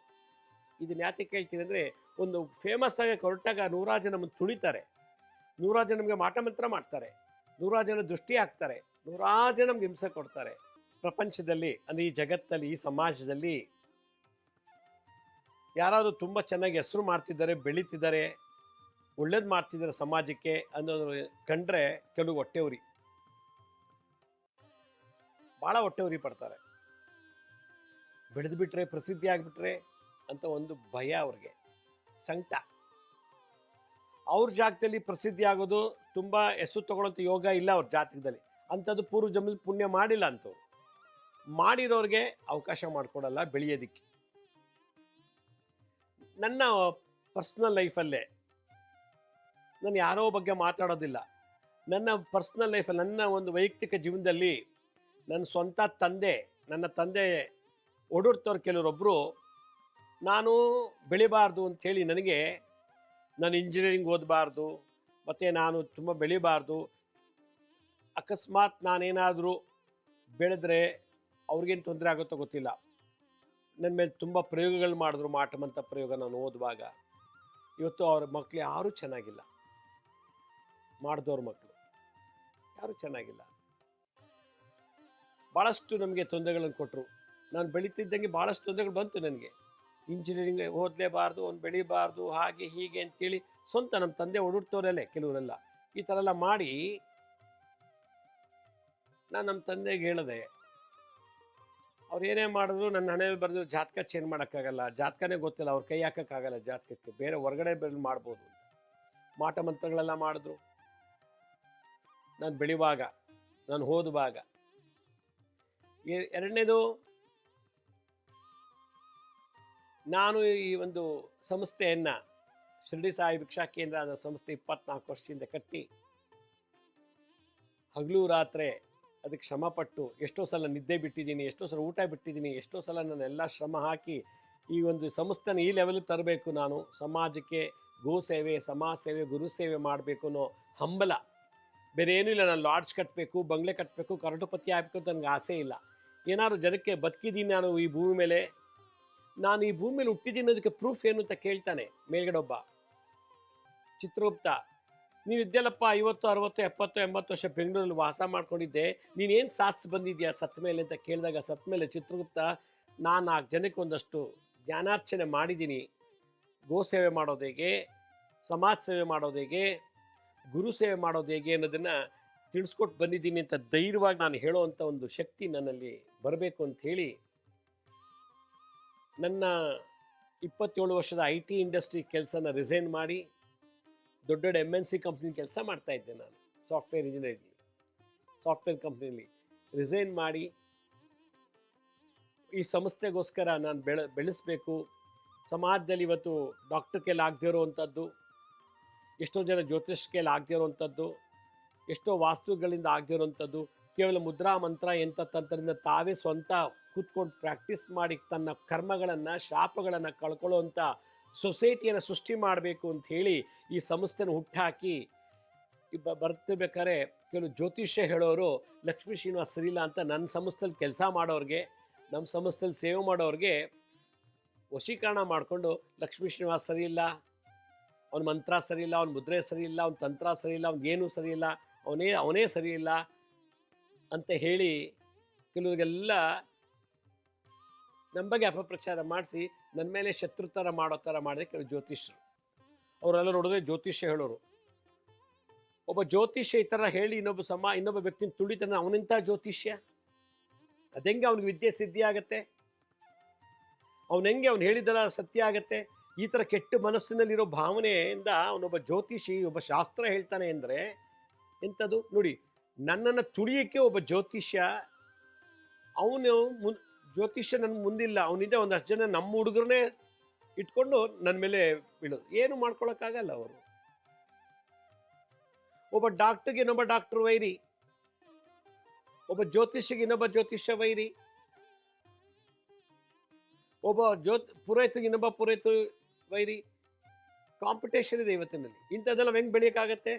ಇದನ್ನ ಯಾಕೆ ಕೇಳ್ತೀನಿ ಅಂದರೆ, ಒಂದು ಫೇಮಸ್ ಆಗಿ ಹೊರಟಾಗ ನೂರಾರು ಜನ ನಮ್ಮನ್ನು ತುಳಿತಾರೆ. ನೂರಾರು ಜನ ನಮಗೆ ಮಾಟ ಮಂತ್ರ ಮಾಡ್ತಾರೆ. ನೂರಾರು ಜನ ದೃಷ್ಟಿ ಹಾಕ್ತಾರೆ. ನೂರಾರು ಜನ ನಮ್ಗೆ ಹಿಂಸೆ ಕೊಡ್ತಾರೆ. ಪ್ರಪಂಚದಲ್ಲಿ, ಅಂದರೆ ಈ ಜಗತ್ತಲ್ಲಿ, ಈ ಸಮಾಜದಲ್ಲಿ ಯಾರಾದರೂ ತುಂಬ ಚೆನ್ನಾಗಿ ಹೆಸರು ಮಾಡ್ತಿದ್ದಾರೆ, ಬೆಳೀತಿದ್ದಾರೆ, ಒಳ್ಳೇದು ಮಾಡ್ತಿದ್ದಾರೆ ಸಮಾಜಕ್ಕೆ ಅನ್ನೋದು ಕಂಡ್ರೆ ಕೆಲವು ಹೊಟ್ಟೆ ಉರಿ ಭಾಳ ಹೊಟ್ಟೆ ಉರಿ ಪಡ್ತಾರೆ. ಬೆಳೆದು ಬಿಟ್ರೆ ಪ್ರಸಿದ್ಧಿ ಆಗಿಬಿಟ್ರೆ ಅಂತ ಒಂದು ಭಯ ಅವ್ರಿಗೆ, ಸಂಕಟ. ಅವ್ರ ಜಾಗದಲ್ಲಿ ಪ್ರಸಿದ್ಧಿ ಆಗೋದು ತುಂಬ ಹೆಸರು ತಗೊಳ್ಳೋಂಥ ಯೋಗ ಇಲ್ಲ ಅವ್ರ ಜಾತಕದಲ್ಲಿ. ಅಂಥದ್ದು ಪೂರ್ವ ಜನ್ಮದಲ್ಲಿ ಪುಣ್ಯ ಮಾಡಿಲ್ಲ ಅಂತವ್ರು. ಮಾಡಿರೋರಿಗೆ ಅವಕಾಶ ಮಾಡಿಕೊಡಲ್ಲ ಬೆಳೆಯೋದಿಕ್ಕೆ. ನನ್ನ ಪರ್ಸ್ನಲ್ ಲೈಫಲ್ಲೇ ನಾನು ಯಾರೋ ಬಗ್ಗೆ ಮಾತಾಡೋದಿಲ್ಲ. ನನ್ನ ಪರ್ಸ್ನಲ್ ಲೈಫಲ್ಲಿ ನನ್ನ ಒಂದು ವೈಯಕ್ತಿಕ ಜೀವನದಲ್ಲಿ ನನ್ನ ಸ್ವಂತ ತಂದೆ, ನನ್ನ ತಂದೆ ಒಡರ್ತವ್ರು ಕೆಲವರೊಬ್ಬರು ನಾನು ಬೆಳಿಬಾರ್ದು ಅಂಥೇಳಿ ನನಗೆ, ನಾನು ಇಂಜಿನಿಯರಿಂಗ್ ಓದಬಾರ್ದು, ಮತ್ತು ನಾನು ತುಂಬ ಬೆಳಿಬಾರ್ದು. ಅಕಸ್ಮಾತ್ ನಾನೇನಾದರೂ ಬೆಳೆದ್ರೆ ಅವ್ರಿಗೇನು ತೊಂದರೆ ಆಗುತ್ತೋ ಗೊತ್ತಿಲ್ಲ. ನನ್ನ ಮೇಲೆ ತುಂಬ ಪ್ರಯೋಗಗಳು ಮಾಡಿದ್ರು ಮಾಟಮಂತ ಪ್ರಯೋಗ ನಾನು ಓದುವಾಗ. ಇವತ್ತು ಅವ್ರ ಮಕ್ಕಳು ಯಾರೂ ಚೆನ್ನಾಗಿಲ್ಲ. ಮಾಡಿದವ್ರ ಮಕ್ಕಳು ಯಾರೂ ಚೆನ್ನಾಗಿಲ್ಲ. ಭಾಳಷ್ಟು ನಮಗೆ ತೊಂದರೆಗಳನ್ನು ಕೊಟ್ಟರು ನಾನು ಬೆಳೀತಿದ್ದಂಗೆ ಭಾಳಷ್ಟು ತೊಂದರೆಗಳು ಬಂತು ನನಗೆ. ಇಂಜಿನಿಯರಿಂಗ್ ಓದಲೇಬಾರ್ದು ಒಂದು ಬೆಳಿಬಾರ್ದು, ಹಾಗೆ ಹೀಗೆ ಅಂತೇಳಿ ಸ್ವಂತ ನಮ್ಮ ತಂದೆ ಓಡಾಡ್ತವ್ರಲ್ಲೇ ಕೆಲವರೆಲ್ಲ. ಈ ಥರ ಎಲ್ಲ ಮಾಡಿ ನಾನು ನಮ್ಮ ತಂದೆಗೆ ಹೇಳಿದೆ ಅವ್ರು ಏನೇ ಮಾಡಿದ್ರು ನನ್ನ ಹಣೆ ಬರೆದ್ರು ಜಾತಕ ಚೇಂಜ್ ಮಾಡೋಕ್ಕಾಗಲ್ಲ. ಜಾತಕನೇ ಗೊತ್ತಿಲ್ಲ, ಅವ್ರು ಕೈ ಹಾಕೋಕ್ಕಾಗಲ್ಲ ಜಾತಕಕ್ಕೆ. ಬೇರೆ ಹೊರಗಡೆ ಬರಲು ಮಾಡ್ಬೋದು ಮಾಟ ಮಂತ್ರಗಳೆಲ್ಲ ಮಾಡಿದ್ರು. ನಾನು ಬೆಳಿವಾಗ ನಾನು ಓದುವಾಗ ಎರಡನೇದು, ನಾನು ಈ ಒಂದು ಸಂಸ್ಥೆಯನ್ನು ಶಿರಡಿ ಸಾಯಿ ಭಿಕ್ಷಾ ಕೇಂದ್ರ ಸಂಸ್ಥೆ ಇಪ್ಪತ್ನಾಲ್ಕು ವರ್ಷದಿಂದ ಕಟ್ಟಿ ಹಗಲು ರಾತ್ರಿ ಅದಕ್ಕೆ ಶ್ರಮಪಟ್ಟು ಎಷ್ಟೋ ಸಲ ನಿದ್ದೆ ಬಿಟ್ಟಿದ್ದೀನಿ, ಎಷ್ಟೋ ಸಲ ಊಟ ಬಿಟ್ಟಿದ್ದೀನಿ, ಎಷ್ಟೋ ಸಲ ನಾನು ಎಲ್ಲ ಶ್ರಮ ಹಾಕಿ ಈ ಒಂದು ಸಂಸ್ಥೆನ ಈ ಲೆವೆಲ್ ತರಬೇಕು ನಾನು. ಸಮಾಜಕ್ಕೆ ಗೋ ಸೇವೆ, ಸಮಾಜ ಸೇವೆ, ಗುರು ಸೇವೆ ಮಾಡಬೇಕು ಅನ್ನೋ ಹಂಬಲ. ಬೇರೆ ಏನೂ ಇಲ್ಲ, ನಾನು ಲಾಡ್ಜ್ ಕಟ್ಟಬೇಕು ಬಂಗ್ಲೆ ಕಟ್ಟಬೇಕು ಕರಟುಪತಿ ಆಗಬೇಕು ಅಂತ ನನಗೆ ಆಸೆ ಇಲ್ಲ. ಏನಾದ್ರು ಜನಕ್ಕೆ ಬದುಕಿದ್ದೀನಿ ನಾನು ಈ ಭೂಮಿ ಮೇಲೆ. ನಾನು ಈ ಭೂಮಿ ಮೇಲೆ ಹುಟ್ಟಿದ್ದೀನಿ ಅನ್ನೋದಕ್ಕೆ ಪ್ರೂಫ್ ಏನು ಅಂತ ಕೇಳ್ತಾನೆ ಮೇಲ್ಗಡೆ ಒಬ್ಬ. ಚಿತ್ರಗುಪ್ತ ನೀನು ಇದ್ದಲ್ಲಪ್ಪ ಐವತ್ತು, ಅರವತ್ತು, ಎಪ್ಪತ್ತು, ಎಂಬತ್ತು ವರ್ಷ ಬೆಂಗಳೂರಲ್ಲಿ ವಾಸ ಮಾಡ್ಕೊಂಡಿದ್ದೆ. ನೀನೇನು ಸಾಸ್ ಬಂದಿದ್ಯಾ ಸತ್ತ ಮೇಲೆ ಅಂತ ಕೇಳಿದಾಗ ಸತ್ತ ಮೇಲೆ ಚಿತ್ರಗುಪ್ತ, ನಾನು ನಾಲ್ಕು ಜನಕ್ಕೆ ಒಂದಷ್ಟು ಜ್ಞಾನಾರ್ಚನೆ ಮಾಡಿದ್ದೀನಿ. ಗೋ ಸೇವೆ ಮಾಡೋದು ಹೇಗೆ? ಸಮಾಜ ಸೇವೆ ಮಾಡೋದು ಹೇಗೆ? ಗುರು ಸೇವೆ ಮಾಡೋದು ಹೇಗೆ ಅನ್ನೋದನ್ನು ತಿಳಿಸ್ಕೊಟ್ಟು ಬಂದಿದ್ದೀನಿ ಅಂತ ಧೈರ್ಯವಾಗಿ ನಾನು ಹೇಳೋವಂಥ ಒಂದು ಶಕ್ತಿ ನನ್ನಲ್ಲಿ ಬರಬೇಕು ಅಂತ ಹೇಳಿ ನನ್ನ ಇಪ್ಪತ್ತೇಳು ವರ್ಷದ ಐ ಟಿ ಇಂಡಸ್ಟ್ರಿ ಕೆಲಸನ ರಿಸೈನ್ ಮಾಡಿ ದೊಡ್ಡ ದೊಡ್ಡ ಎಂ ಎನ್ ಸಿ ಕಂಪ್ನಿ ಕೆಲಸ ಮಾಡ್ತಾ ಇದ್ದೆ ನಾನು ಸಾಫ್ಟ್ವೇರ್ ಇಂಜಿನಿಯರಿಂಗ್ ಸಾಫ್ಟ್ವೇರ್ ಕಂಪ್ನಿಲಿ ರಿಸೈನ್ ಮಾಡಿ, ಈ ಸಂಸ್ಥೆಗೋಸ್ಕರ ನಾನು ಬೆಳೆ, ಬೆಳೆಸಬೇಕು. ಸಮಾಜದಲ್ಲಿ ಇವತ್ತು ಡಾಕ್ಟರ್ ಕೈಲಿ ಆಗದೇ ಇರೋವಂಥದ್ದು ಎಷ್ಟೋ ಜನ ಜ್ಯೋತಿಷ್ ಕೈಲಿ ಆಗದೇ ಎಷ್ಟೋ ವಾಸ್ತುಗಳಿಂದ ಆಗದೇ ಕೇವಲ ಮುದ್ರಾ ಮಂತ್ರ ಎಂಥ ತಂತ್ರದಿಂದ ತಾವೇ ಸ್ವಂತ ಕೂತ್ಕೊಂಡು ಪ್ರಾಕ್ಟೀಸ್ ಮಾಡಿ ತನ್ನ ಕರ್ಮಗಳನ್ನು, ಶಾಪಗಳನ್ನು ಕಳ್ಕೊಳ್ಳುವಂಥ ಸೊಸೈಟಿಯನ್ನು ಸೃಷ್ಟಿ ಮಾಡಬೇಕು ಅಂತ ಹೇಳಿ ಈ ಸಂಸ್ಥೆನ ಹುಟ್ಟಾಕಿ ಬರ್ತಿರ್ಬೇಕಾದ್ರೆ ಕೆಲವು ಜ್ಯೋತಿಷ್ಯ ಹೇಳೋರು ಲಕ್ಷ್ಮೀ ಶ್ರೀನಿವಾಸ್ ಸರಿಯಿಲ್ಲ ಅಂತ ನನ್ನ ಸಂಸ್ಥೆಯಲ್ಲಿ ಕೆಲಸ ಮಾಡೋರಿಗೆ, ನಮ್ಮ ಸಂಸ್ಥೆಯಲ್ಲಿ ಸೇವೆ ಮಾಡೋರಿಗೆ ವಶೀಕರಣ ಮಾಡಿಕೊಂಡು ಲಕ್ಷ್ಮೀ ಶ್ರೀನಿವಾಸ್ ಇಲ್ಲ ಅವ್ನ ಮಂತ್ರ ಸರಿ ಇಲ್ಲ ಅವ್ನ ಮುದ್ರೆ ಸರಿ ಇಲ್ಲ ಅವ್ನ ತಂತ್ರ ಸರಿ ಇಲ್ಲ ಅವ್ನ ಏನೂ ಸರಿ ಇಲ್ಲ ಅವನೇ ಅವನೇ ಸರಿ ಇಲ್ಲ ಅಂತ ಹೇಳಿ ಕೆಲವರಿಗೆಲ್ಲ ನಮ್ಮ ಬಗ್ಗೆ ಅಪಪ್ರಚಾರ ಮಾಡಿಸಿ ನನ್ನ ಮೇಲೆ ಶತ್ರು ಥರ ಮಾಡೋ ಥರ ಮಾಡಿದ್ರೆ ಕೆಲವು ಅವರೆಲ್ಲ ನೋಡಿದ್ರೆ ಜ್ಯೋತಿಷ್ಯ ಹೇಳೋರು. ಒಬ್ಬ ಜ್ಯೋತಿಷ್ಯ ಈ ಥರ ಹೇಳಿ ಇನ್ನೊಬ್ಬ ಸಮ, ಇನ್ನೊಬ್ಬ ವ್ಯಕ್ತಿನ ತುಳಿತಾನೆ ಅವನಿಂತ ಜ್ಯೋತಿಷ್ಯ? ಅದೆಂಗೆ ಅವ್ನಿಗೆ ವಿದ್ಯೆ ಸಿದ್ಧಿ ಆಗತ್ತೆ? ಅವನ ಹೆಂಗೆ ಅವ್ನು ಹೇಳಿದರ ಸತ್ಯ ಆಗತ್ತೆ? ಈ ಥರ ಕೆಟ್ಟ ಮನಸ್ಸಿನಲ್ಲಿರೋ ಭಾವನೆಯಿಂದ ಅವನೊಬ್ಬ ಜ್ಯೋತಿಷಿ, ಒಬ್ಬ ಶಾಸ್ತ್ರ ಹೇಳ್ತಾನೆ ಅಂದರೆ ಎಂಥದ್ದು ನೋಡಿ, ನನ್ನನ್ನು ತುಳಿಯೋಕ್ಕೆ ಒಬ್ಬ ಜ್ಯೋತಿಷ್ಯ, ಅವನು ಮುನ್ ಜ್ಯೋತಿಷ್ಯ ನನ್ನ ಮುಂದಿಲ್ಲ ಅವನಿಂದ ಒಂದಷ್ಟು ಜನ ನಮ್ಮ ಹುಡುಗರನ್ನೇ ಇಟ್ಕೊಂಡು ನನ್ನ ಮೇಲೆ ಬೀಳೋದು. ಏನು ಮಾಡ್ಕೊಳಕ್ಕಾಗಲ್ಲ ಅವರು. ಒಬ್ಬ ಡಾಕ್ಟರ್ಗೆ ಇನ್ನೊಬ್ಬ ಡಾಕ್ಟರ್ ವೈರಿ. ಒಬ್ಬ ಜ್ಯೋತಿಷ್ಯಗೆ ಇನ್ನೊಬ್ಬ ಜ್ಯೋತಿಷ್ಯ ವೈರಿ. ಒಬ್ಬ ಜ್ಯೋತ್, ಪುರೋಹಿತಗೆ ಇನ್ನೊಬ್ಬ ಪುರೋಹಿತ ವೈರಿ. ಕಾಂಪಿಟೇಷನ್ ಇದೆ ಇವತ್ತಿನಲ್ಲಿ. ಇಂಥದ್ದೆಲ್ಲ ಹೆಂಗ್ ಬೆಳೆಯಕ್ಕಾಗತ್ತೆ?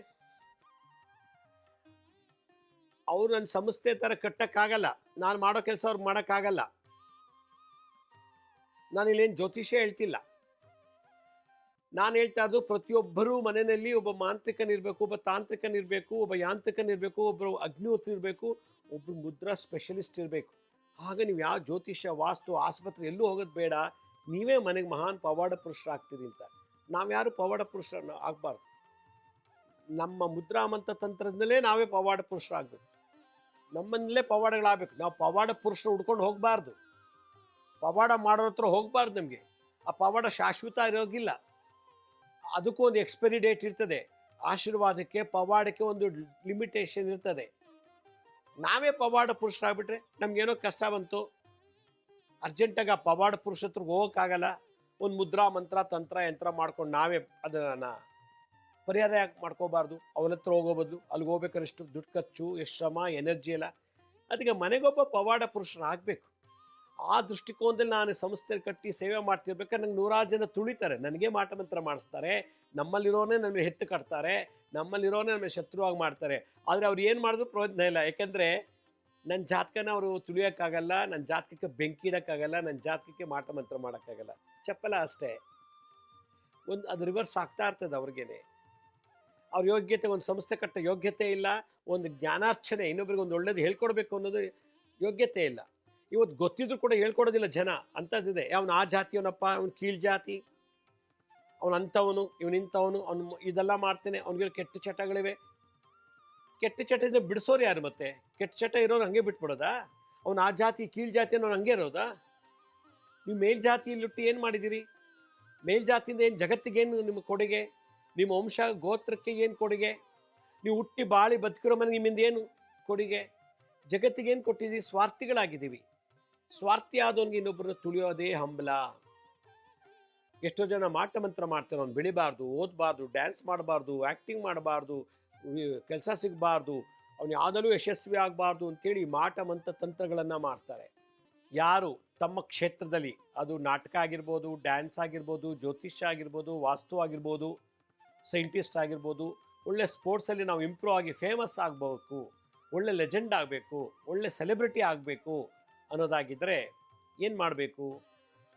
ಅವ್ರು ನನ್ನ ಸಂಸ್ಥೆ ಥರ ಕಟ್ಟಕ್ಕಾಗಲ್ಲ. ನಾನು ಮಾಡೋ ಕೆಲಸ ಅವ್ರು ಮಾಡೋಕ್ಕಾಗಲ್ಲ. ನಾನು ಇಲ್ಲೇನು ಜ್ಯೋತಿಷ್ಯ ಹೇಳ್ತಿಲ್ಲ. ನಾನು ಹೇಳ್ತಾ ಇರೋದು ಪ್ರತಿಯೊಬ್ಬರೂ ಮನೆಯಲ್ಲಿ ಒಬ್ಬ ಮಾಂತ್ರಿಕನಿರಬೇಕು, ಒಬ್ಬ ತಾಂತ್ರಿಕನಿರಬೇಕು, ಒಬ್ಬ ಯಾಂತ್ರಿಕನಿರಬೇಕು ಒಬ್ಬರು ಅಗ್ನಿಹೋತ್ರಿರಬೇಕು, ಒಬ್ರು ಮುದ್ರಾ ಸ್ಪೆಷಲಿಸ್ಟ್ ಇರಬೇಕು. ಆಗ ನೀವು ಯಾವ ಜ್ಯೋತಿಷ್ಯ ವಾಸ್ತು, ಆಸ್ಪತ್ರೆ ಎಲ್ಲೂ ಹೋಗೋದು ಬೇಡ. ನೀವೇ ಮನೆಗೆ ಮಹಾನ್ ಪವಾಡ ಪುರುಷರಾಗ್ತೀರಿ ಅಂತ. ನಾವ್ಯಾರು ಪವಾಡ ಪುರುಷರ ಆಗಬಾರ್ದು. ನಮ್ಮ ಮುದ್ರಾಮಂತ ತಂತ್ರದಿಂದಲೇ ನಾವೇ ಪವಾಡ ಪುರುಷರಾಗಬೇಕು. ನಮ್ಮನ್ನಲ್ಲೇ ಪವಾಡಗಳಾಗಬೇಕು. ನಾವು ಪವಾಡ ಪುರುಷರು ಹುಡ್ಕೊಂಡು ಹೋಗಬಾರ್ದು. ಪವಾಡ ಮಾಡೋರ ಹತ್ರ ಹೋಗಬಾರ್ದು ನಮಗೆ. ಆ ಪವಾಡ ಶಾಶ್ವತ ಇರೋದಿಲ್ಲ. ಅದಕ್ಕೂ ಒಂದು ಎಕ್ಸ್ಪೈರಿ ಡೇಟ್ ಇರ್ತದೆ. ಆಶೀರ್ವಾದಕ್ಕೆ, ಪವಾಡಕ್ಕೆ ಒಂದು ಲಿಮಿಟೇಷನ್ ಇರ್ತದೆ. ನಾವೇ ಪವಾಡ ಪುರುಷರಾಗ್ಬಿಟ್ರೆ ನಮಗೇನೋ ಕಷ್ಟ ಬಂತು. ಅರ್ಜೆಂಟಾಗಿ ಆ ಪವಾಡ ಪುರುಷ ಹತ್ರ ಹೋಗೋಕ್ಕಾಗಲ್ಲ. ಒಂದು ಮುದ್ರಾ, ಮಂತ್ರ, ತಂತ್ರ, ಯಂತ್ರ ಮಾಡ್ಕೊಂಡು ನಾವೇ ಅದನ್ನು ಪರಿಹಾರ ಯಾಕೆ ಮಾಡ್ಕೋಬಾರ್ದು? ಅವನ ಹತ್ರ ಹೋಗೋ ಅಲ್ಲಿಗೆ ಹೋಗ್ಬೇಕಾದ್ರೆ ಎಷ್ಟು ದುಡ್ಡು ಖರ್ಚು, ಎಷ್ಟು ಶ್ರಮ, ಎನರ್ಜಿ ಎಲ್ಲ. ಅದಕ್ಕೆ ಮನೆಗೊಬ್ಬ ಪವಾಡ ಪುರುಷರು ಆಗಬೇಕು ಆ ದೃಷ್ಟಿಕೋನದಲ್ಲಿ ನಾನು ಸಂಸ್ಥೆ ಕಟ್ಟಿ ಸೇವೆ ಮಾಡ್ತಿರ್ಬೇಕಾದ್ರೆ ನಂಗೆ ನೂರಾರು ಜನ ತುಳಿತಾರೆ. ನನಗೆ ಮಾಟ ಮಂತ್ರ ಮಾಡಿಸ್ತಾರೆ ನಮ್ಮಲ್ಲಿರೋನೇ ನಮಗೆ ಹೆತ್ತು ಕಟ್ತಾರೆ. ನಮ್ಮಲ್ಲಿರೋನೇ ನಮಗೆ ಶತ್ರುವಾಗಿ ಮಾಡ್ತಾರೆ. ಆದರೆ ಅವ್ರು ಏನು ಮಾಡಿದ್ರು ಪ್ರಯೋಜನ ಇಲ್ಲ. ಯಾಕೆಂದರೆ ನನ್ನ ಜಾತಕನ ಅವರು ತುಳಿಯೋಕ್ಕಾಗಲ್ಲ ನನ್ನ ಜಾತಕಕ್ಕೆ ಬೆಂಕಿ ಇಡೋಕ್ಕಾಗಲ್ಲ ನನ್ನ ಜಾತಕಕ್ಕೆ ಮಾಟ ಮಂತ್ರ ಮಾಡೋಕ್ಕಾಗಲ್ಲ. ಚಪ್ಪಲ ಅಷ್ಟೇ. ಒಂದು ಅದು ರಿವರ್ಸ್ ಆಗ್ತಾ ಇರ್ತದೆ ಅವ್ರಿಗೇನೆ. ಅವ್ರ ಯೋಗ್ಯತೆ, ಒಂದು ಸಂಸ್ಥೆ ಕಟ್ಟ ಯೋಗ್ಯತೆ ಇಲ್ಲ. ಒಂದು ಜ್ಞಾನಾರ್ಚನೆ ಇನ್ನೊಬ್ರಿಗೆ ಒಂದು ಒಳ್ಳೇದು ಹೇಳ್ಕೊಡ್ಬೇಕು ಅನ್ನೋದು ಯೋಗ್ಯತೆ ಇಲ್ಲ. ಇವತ್ತು ಗೊತ್ತಿದ್ರು ಕೂಡ ಹೇಳ್ಕೊಡೋದಿಲ್ಲ ಜನ. ಅಂಥದ್ದಿದೆ ಅವನು ಆ ಜಾತಿಯವನಪ್ಪ, ಅವ್ನು ಕೀಳ್ ಜಾತಿ. ಅವನು ಅಂಥವನು ಇವನು ಇಂಥವನು, ಅವನು ಇದೆಲ್ಲ ಮಾಡ್ತೇನೆ. ಅವನಿಗೆ ಕೆಟ್ಟ ಚಟಗಳಿವೆ. ಕೆಟ್ಟ ಚಟದಿಂದ ಬಿಡಿಸೋರು ಯಾರು ಮತ್ತೆ? ಕೆಟ್ಟ ಚಟ ಇರೋರು ಹಂಗೆ ಬಿಟ್ಬಿಡೋದಾ? ಅವ್ನು ಆ ಜಾತಿ, ಕೀಳ್ ಜಾತಿ ಅನ್ನೋನು ಹಂಗೆ ಇರೋದಾ? ನೀವು ಮೇಲ್ಜಾತಿಯಲ್ಲಿಟ್ಟು ಏನು ಮಾಡಿದ್ದೀರಿ ಮೇಲ್ಜಾತಿಯಿಂದ ಏನು ಜಗತ್ತಿಗೇನು ನಿಮ್ಮ ಕೊಡುಗೆ? ನಿಮ್ಮ ವಂಶ, ಗೋತ್ರಕ್ಕೆ ಏನು ಕೊಡುಗೆ? ನೀವು ಹುಟ್ಟಿ ಬಾಳಿ ಬದುಕಿರೋ ಮನೆಗೆ ನಿಮ್ಮಿಂದ ಏನು ಕೊಡುಗೆ? ಜಗತ್ತಿಗೆ ಏನು ಕೊಟ್ಟಿದ್ದೀವಿ ಸ್ವಾರ್ಥಿಗಳಾಗಿದ್ದೀವಿ. ಸ್ವಾರ್ಥಿ ಆದವನಿಗೆ ಇನ್ನೊಬ್ಬರನ್ನ ತುಳಿಯೋದೇ ಹಂಬಲ. ಎಷ್ಟೋ ಜನ ಮಾಟ ಮಂತ್ರ ಮಾಡ್ತಾರೆ, ಅವ್ನು ಬೆಳಿಬಾರ್ದು, ಓದಬಾರ್ದು, ಡ್ಯಾನ್ಸ್ ಮಾಡಬಾರ್ದು ಆ್ಯಕ್ಟಿಂಗ್ ಮಾಡಬಾರ್ದು ಕೆಲಸ ಸಿಗಬಾರ್ದು, ಅವ್ನು ಯಾವುದಲ್ಲೂ ಯಶಸ್ವಿ ಆಗಬಾರ್ದು ಅಂತೇಳಿ ಮಾಟ ಮಂತ್ರ ತಂತ್ರಗಳನ್ನು ಮಾಡ್ತಾರೆ. ಯಾರು ತಮ್ಮ ಕ್ಷೇತ್ರದಲ್ಲಿ, ಅದು ನಾಟಕ ಆಗಿರ್ಬೋದು, ಡ್ಯಾನ್ಸ್ ಆಗಿರ್ಬೋದು, ಜ್ಯೋತಿಷ್ಯ ಆಗಿರ್ಬೋದು, ವಾಸ್ತು ಆಗಿರ್ಬೋದು, ಸೈಂಟಿಸ್ಟ್ ಆಗಿರ್ಬೋದು, ಒಳ್ಳೆ ಸ್ಪೋರ್ಟ್ಸಲ್ಲಿ ನಾವು ಇಂಪ್ರೂವ್ ಆಗಿ ಫೇಮಸ್ ಆಗಬೇಕು, ಒಳ್ಳೆ ಲೆಜೆಂಡ್ ಆಗಬೇಕು, ಒಳ್ಳೆ ಸೆಲೆಬ್ರಿಟಿ ಆಗಬೇಕು ಅನ್ನೋದಾಗಿದ್ದರೆ ಏನು ಮಾಡಬೇಕು?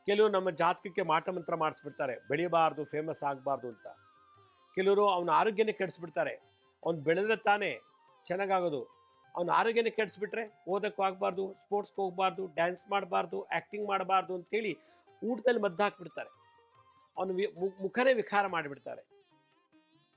ಕೆಲವರು ನಮ್ಮ ಜಾತಕಕ್ಕೆ ಮಾಟ ಮಂತ್ರ ಮಾಡಿಸ್ಬಿಡ್ತಾರೆ. ಬೆಳಿಬಾರ್ದು ಫೇಮಸ್ ಆಗಬಾರ್ದು ಅಂತ. ಕೆಲವರು ಅವನ ಆರೋಗ್ಯನೇ ಕೆಡಿಸ್ಬಿಡ್ತಾರೆ. ಅವ್ನು ಬೆಳೆದ್ರೆ ತಾನೇ ಚೆನ್ನಾಗಾಗೋದು. ಅವನ ಆರೋಗ್ಯನೇ ಕೆಡಿಸ್ಬಿಟ್ರೆ ಓದಕ್ಕೂ ಆಗಬಾರ್ದು ಸ್ಪೋರ್ಟ್ಸ್ಗೆ ಹೋಗಬಾರ್ದು ಡ್ಯಾನ್ಸ್ ಮಾಡಬಾರ್ದು ಆ್ಯಕ್ಟಿಂಗ್ ಮಾಡಬಾರ್ದು ಅಂತೇಳಿ ಊಟದಲ್ಲಿ ಮದ್ದು ಹಾಕ್ಬಿಡ್ತಾರೆ. ಅವನ ವಿ ಮುಖನೇ ವಿಕಾರ ಮಾಡಿಬಿಡ್ತಾರೆ.